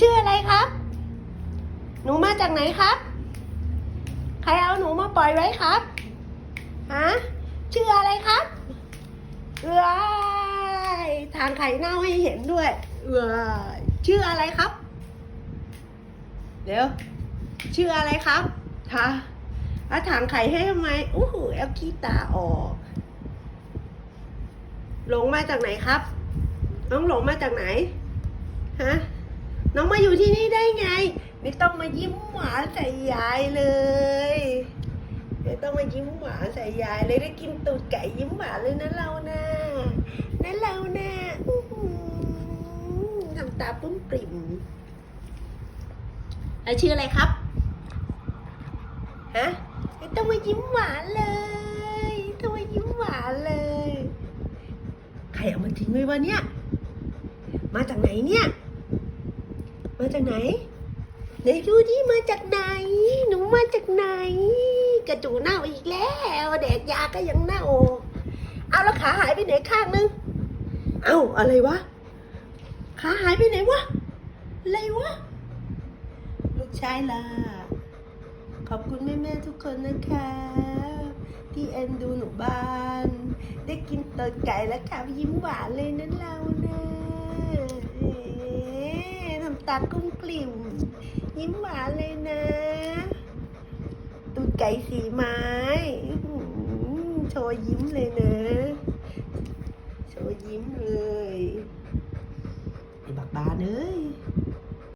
ชื่ออะไรครับ หนูมาจากไหนครับ ใครเอาหนูมาปล่อยไว้ครับ ฮะ ชื่ออะไรครับเอ้ยทางไข่เน่าให้เห็นด้วยเอ้ยชื่ออะไรครับ เดี๋ยว ชื่ออะไรครับฮะแล้วถางไข่ให้ทำไมอู้หูแอลขี้ตาออกหลงมาจากไหนครับ น้องหลงมาจากไหน ฮะ ที่นี่ได้ไง ไม่ต้องมายิ้มหวานใส่ยายเลยไม่ต้องมายิ้มหวานใส่ยายเลยได้กินตูดไก่ยิ้มหวานเลยนะเรานะนะเรานะอื้อหือทำตาปุ้มปริ่มแล้วชื่ออะไรครับฮะไม่ต้องมายิ้มหวานเลยไม่ต้องมายิ้มหวานเลย ใครเอามาทิ้งไว้วะเนี่ย มาจากไหนเนี่ย มาจากไหนไหนดูดิมาจากไหน หนูมาจากไหน กระจูเน่าอีกแล้วแดกยาก็ยังเน่าเอาแล้วขาหายไปไหนข้างนึงเอาอะไรวะขาหายไปไหนวะอะไรวะลูกชายล่ะขอบคุณแม่ๆทุกคนนะคะที่เอ็นดูหนูบ้าน ได้กินเติดไก่แล้วค่ะยิ้มหวานเลยนั้นเรานะเอ๊ะทำ ตากุ้งกลิ่มยิ้มหวานเลยนะ ตูดไก่สีไม้โชว์ยิ้มเลยนะ